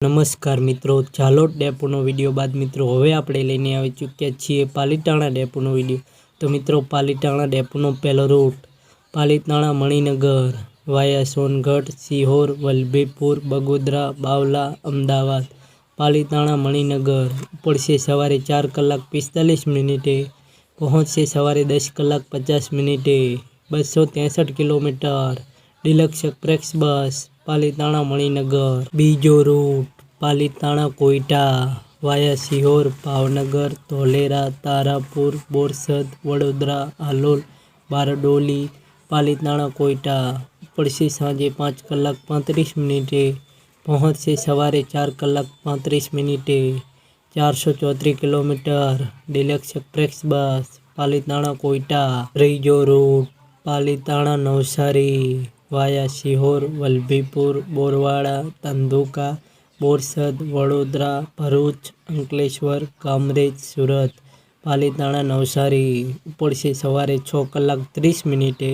નમસ્કાર મિત્રો ઝાલોદ ડેપોનો વિડીયો બાદ મિત્રો હવે આપણે લઈને આવી ચૂક્યા છીએ પાલીતાણા ડેપોનો વિડીયો તો મિત્રો પાલીતાણા ડેપોનો પહેલો રૂટ પાલીતાણા મણિનગર વાયા સોનગઢ સિહોર વલભીપુર બગોદરા બાવલા અમદાવાદ પાલીતાણા મણિનગર ઉપડશે સવારે ચાર કલાક પિસ્તાલીસ મિનિટે પહોંચશે સવારે દસ કલાક પચાસ મિનિટે બસો ત્રેસઠ kilometre deluxe express bus Palitana Maninagar બીજો રૂટ પાલીતાણા કોઈટા વાયા સિહોર ભાવનગર ધોલેરા તારાપુર બોરસદ વડોદરા હાલોલ બારડોલી પાલીતાણા કોઈટા ઉપડશે સાંજે પાંચ કલાક પાંત્રીસ મિનિટે પહોંચશે સવારે ચાર કલાક પાંત્રીસ મિનિટે ચારસો ચોત્રીસ kilometre deluxe express bus Palitana Koita ત્રીજો રૂટ પાલીતાણા નવસારી વાયા સિહોર વલભીપુર બોરવાડા ધંધુકા બોરસદ વડોદરા ભરૂચ અંકલેશ્વર કામરેજ સુરત પાલીતાણા નવસારી ઉપડશે સવારે છ કલાક ત્રીસ મિનિટે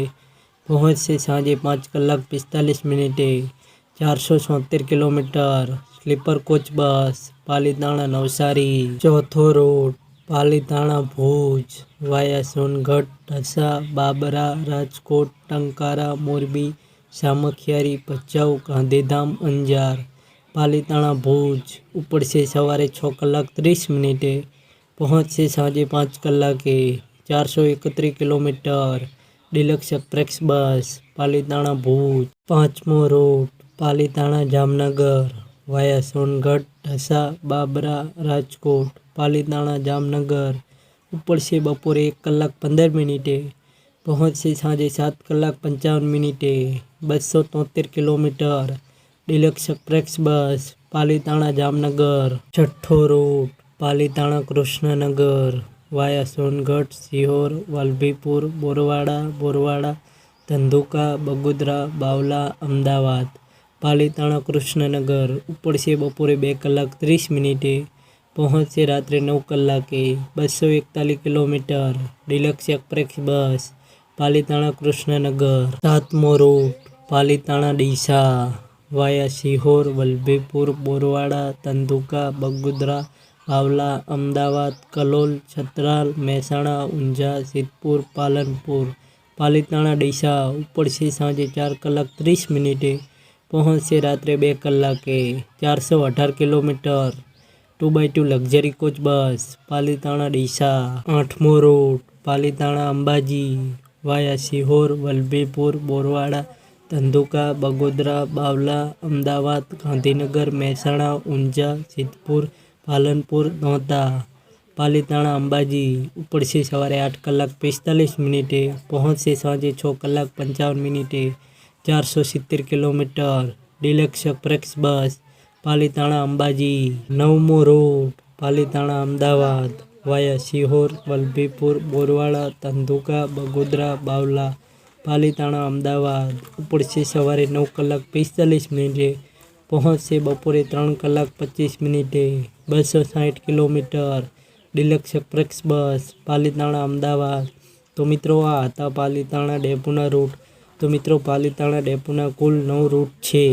પહોંચશે સાંજે પાંચ કલાક પિસ્તાલીસ મિનિટે ચારસો છોતેર kilometre sleeper coach bus Palitana Navsari ચોથો રૂટ પાલીતાણા ભુજ વાયા સોનગઢ ઢસા બાબરા રાજકોટ ટંકારા મોરબી સામખિયારી ભચાઉ ગાંધીધામ અંજાર પાલીતાણા ભુજ ઉપડશે સવારે છ કલાક ત્રીસ મિનિટે પહોંચશે સાંજે પાંચ કલાકે ચારસો એકત્રીસ kilometre deluxe express bus Palitana Bhuj પાંચમો રૂટ પાલીતાણા જામનગર વાયા સોનગઢ ઢસા બાબરા રાજકોટ પાલીતાણા જામનગર ઉપડશે બપોરે એક કલાક પંદર મિનિટે પહોંચશે સાંજે સાત કલાક પંચાવન મિનિટે બસો તોતેર kilometre deluxe express bus Palitana Jamnagar છઠ્ઠો રૂટ પાલીતાણા કૃષ્ણનગર વાયા સોનગઢ સિહોર વલભીપુર બોરવાડા બોરવાડા ધંધુકા બગોદરા બાવલા અમદાવાદ પાલીતાણા કૃષ્ણનગર ઉપડશે બપોરે બે કલાક ત્રીસ મિનિટે પહોંચશે રાત્રે નવ કલાકે બસો એકતાલીસ kilometre deluxe express bus Palitana Krishnanagar સાતમો રૂટ પાલીતાણા ડીસા વાયા સિહોર વલભીપુર બોરવાડા ધંધુકા બગોદરા બાવલા અમદાવાદ કલોલ છત્રાલ મહેસાણા ઊંઝા સિદ્ધપુર પાલનપુર પાલીતાણા ડીસા ઉપડશે સાંજે ચાર કલાક ત્રીસ મિનિટે પહોંચશે રાત્રે બે કલાકે ચારસો અઢાર kilometre two by two luxury coach bus Palitana Deesa આઠમો રૂટ પાલીતાણા અંબાજી વાયા સિહોર વલભીપુર બોરવાડા ધંધુકા બગોદરા બાવલા અમદાવાદ ગાંધીનગર મહેસાણા ઊંઝા સિદ્ધપુર પાલનપુર નોતા પાલીતાણા અંબાજી ઉપડશે સવારે આઠ કલાક પિસ્તાલીસ મિનિટે પહોંચશે સાંજે છ કલાક પંચાવન મિનિટે ચારસો સિત્તેર kilometre deluxe express bus Palitana Ambaji નવમો રૂટ પાલીતાણા અમદાવાદ વાયા સિહોર વલભીપુર બોરવાડા ધંધુકા, બગોદરા, બાવલા, પાલીતાણા, અમદાવાદ. ઉપડશે સવારે નવ કલાક પિસ્તાલીસ મિનિટે પહોંચશે બપોરે ત્રણ કલાક પચીસ મિનિટે. બસો સાઠ kilometre. Deluxe express bus. Palitana, Amdavad. તો મિત્રો, આ હતા પાલીતાણા ડેપોના રૂટ. તો મિત્રો, પાલીતાણા ડેપોના કુલ નવ રૂટ છે.